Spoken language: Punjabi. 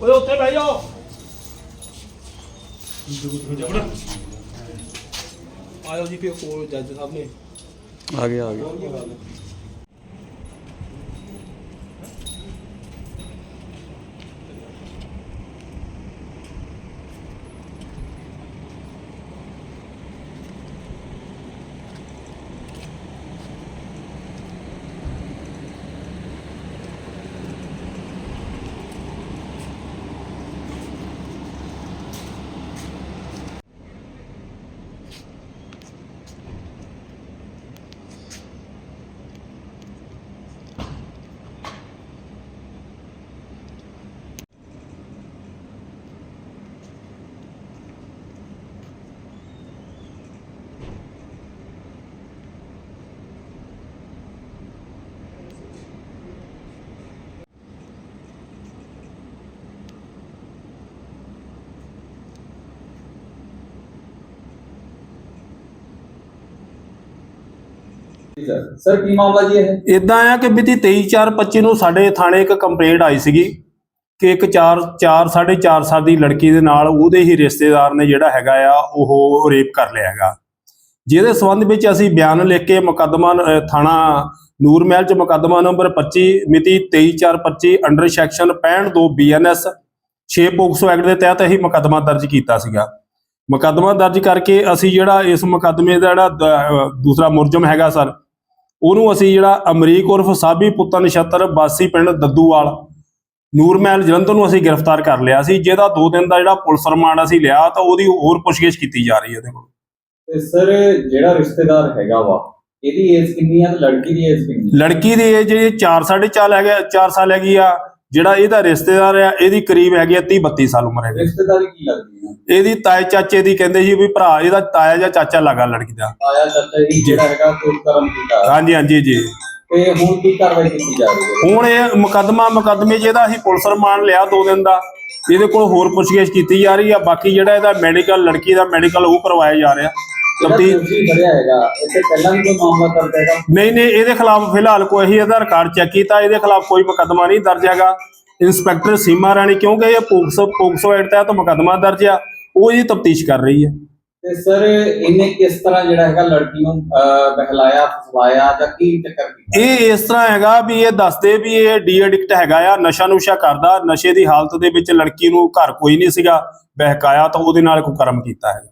ਓਏ ਉੱਥੇ ਬਹਿ ਜਾਓ। ਆਇਓ ਜੀ ਫਿਰ ਕੋਲ ਜੱਜ ਸਾਹਿਬ ਨੇ। ਆ ਗਿਆ ਆ ਗਿਆ ਸਰ ਕੀ ਮਾਮਲਾ ਜੀ ਇਹ? ਇਦਾਂ ਆ ਕਿ ਮਿਤੀ 23/4/25 ਨੂੰ ਸਾਡੇ ਥਾਣੇ ਇੱਕ ਕੰਪਲੇਂਟ ਆਈ ਸੀਗੀ ਕਿ ਇੱਕ 4 4 4.5 ਸਾਲ ਦੀ ਲੜਕੀ ਦੇ ਨਾਲ ਉਹਦੇ ਹੀ ਰਿਸ਼ਤੇਦਾਰ ਨੇ ਜਿਹੜਾ ਹੈਗਾ ਆ, ਉਹ ਰੇਪ ਕਰ ਲਿਆ ਹੈਗਾ। ਜਿਹਦੇ ਸੰਬੰਧ ਵਿੱਚ ਅਸੀਂ ਬਿਆਨ ਲਿਖ ਕੇ ਮੁਕੱਦਮਾ ਥਾਣਾ ਨੂਰ ਮਹਿਲ ਚ ਮੁਕੱਦਮਾ ਨੰਬਰ 25 ਮਿਤੀ 23/4/25 under section 62 BNS 6 POCSO act ਦੇ ਤਹਿਤ ਅਸੀਂ ਮੁਕੱਦਮਾ ਦਰਜ ਕੀਤਾ ਸੀਗਾ। ਮੁਕੱਦਮਾ ਦਰਜ ਕਰਕੇ ਅਸੀਂ ਜਿਹੜਾ ਇਸ ਮੁਕੱਦਮੇ ਦਾ ਜਿਹੜਾ ਦੂਸਰਾ ਮੁਰਜਮ ਹੈਗਾ, ਸਰ ਉਹਨੂੰ ਅਸੀਂ ਜਿਹੜਾ ਅਮਰੀਕ ਉਰਫ ਸਾਬੀ ਪੁੱਤਰ ਨਛੱਤਰ ਬਾਸੀ ਪਿੰਡ ਦੱਦੂਵਾਲ ਨੂਰਮਹਿਲ ਜਲੰਧਰ ਨੂੰ ਅਸੀਂ ਗ੍ਰਿਫਤਾਰ ਕਰ ਲਿਆ ਸੀ ਜਿਹਦਾ 2 ਦਿਨ ਦਾ ਜਿਹੜਾ ਪੁਲਿਸ ਰਿਮਾਂਡ ਅਸੀਂ ਲਿਆ ਤਾਂ ਉਹਦੀ ਹੋਰ ਪੁੱਛਗਿੱਛ ਕੀਤੀ ਜਾ ਰਹੀ ਹੈ ਉਹਦੇ ਕੋਲ ਤੇ ਸਰ ਜਿਹੜਾ ਰਿਸ਼ਤੇਦਾਰ ਹੈਗਾ ਵਾ ਇਹਦੀ ਏਜ ਕਿੰਨੀ ਆ ਤੇ ਲੜਕੀ ਦੀ ਏਜ ਕਿੰਨੀ? ਲੜਕੀ ਦੀ ਏਜ ਜਿਹੜੀ 4 4.5 ਹੈਗਾ 4 ਸਾਲ ਹੈਗੀ ਆ ਜਿਹੜਾ ਇਹਦਾ ਰਿਸ਼ਤੇਦਾਰ ਆ ਇਹਦੀ ਕਰੀਬ ਹੈਗੀ ਆ 30 32 ਸਾਲ ਉਮਰ ਹੈਗੀ ਰਿਸ਼ਤੇਦਾਰੀ ਕੀ ਲੱਗਦੀ ਹੈ? ਇਹਦੀ ਤਾਏ ਚਾਚੇ ਦੀ ਕਹਿੰਦੇ ਸੀ ਵੀ ਭਰਾ ਇਹਦਾ ਤਾਇਆ ਜਾਂ ਚਾਚਾ ਲੱਗਾ ਲੜਕੀ ਦਾ। ਆਇਆ ਚਾਚਾ ਜੀ। ਜਿਹੜਾ ਹੈਗਾ ਕੋਈ ਕਰਮ ਕੀਤਾ ਹਾਂਜੀ ਹਾਂਜੀ ਜੀ। ਤੇ ਹੁਣ ਕੀ ਕਾਰਵਾਈ ਕੀਤੀ ਜਾ ਰਹੀ ਹੈ? ਹੁਣ ਇਹ ਮੁਕੱਦਮਾ ਮੁਕੱਦਮੇ ਜਿਹਦਾ ਅਸੀਂ ਪੁਲਿਸ ਰਿਮਾਂਡ ਲਿਆ 2 ਦਿਨ ਦਾ। ਇਹਦੇ ਕੋਲ ਹੋਰ ਪੁੱਛਗਿੱਛ ਕੀਤੀ ਜਾ ਰਹੀ ਆ। ਬਾਕੀ ਜਿਹੜਾ ਇਹਦਾ ਮੈਡੀਕਲ ਲੜਕੀ ਦਾ ਮੈਡੀਕਲ ਉਹ ਕਰਵਾਇਆ ਜਾ ਰਿਹਾ। ਦੋਸ਼ੀ ਫੜਿਆ ਹੈਗਾ। ਇੱਥੇ ਪਹਿਲਾਂ ਵੀ ਕੋਈ ਮਾਮਲਾ ਦਰਜ ਹੈਗਾ? ਨਹੀਂ ਨਹੀਂ ਇਹਦੇ ਖਿਲਾਫ ਫਿਲਹਾਲ ਕੋਈ ਅਸੀਂ ਇਹਦਾ ਰਿਕਾਰਡ ਚੈੱਕ ਕੀਤਾ ਇਹਦੇ ਖਿਲਾਫ ਕੋਈ ਮੁਕੱਦਮਾ ਨਹੀਂ ਦਰਜ ਹੈਗਾ। ਇੰਸਪੈਕਟਰ ਸੀਮਾ ਰਾਣੀ ਕਿਉਂਕਿ ਇਹ ਪੋਕਸੋ ਪੋਕਸੋ ਐਕਟ ਤਹਿਤ ਮੁਕੱਦਮਾ ਦਰਜ ਆ। ਉਹ ਇਹਦੀ ਤਫਤੀਸ਼ ਕਰ ਰਹੀ ਹੈ। ਤੇ ਸਰ ਇਹਨੇ ਕਿਸ ਤਰ੍ਹਾਂ ਜਿਹੜਾ ਹੈਗਾ ਲੜਕੀ ਨੂੰ ਬਹਿਲਾਇਆ ਫਸਲਾਇਆ ਜਾਂ ਕੀ ਚੱਕਰ ਕੀਤਾ? ਇਹ ਇਸ ਤਰ੍ਹਾਂ ਹੈਗਾ ਵੀ ਇਹ ਦੱਸਦੇ ਵੀ ਇਹ ਡੀ ਐਡਿਕਟ ਹੈਗਾ ਆ ਨਸ਼ਾ ਨੁਸ਼ਾ ਕਰਦਾ ਨਸ਼ੇ ਦੀ ਹਾਲਤ ਦੇ ਵਿੱਚ ਲੜਕੀ ਨੂੰ ਘਰ ਕੋਈ ਨਹੀਂ ਸੀਗਾ ਬਹਿਕਾਇਆ ਤਾਂ ਉਹਦੇ ਨਾਲ ਕੋਈ ਕਰਮ ਕੀਤਾ ਹੈਗਾ।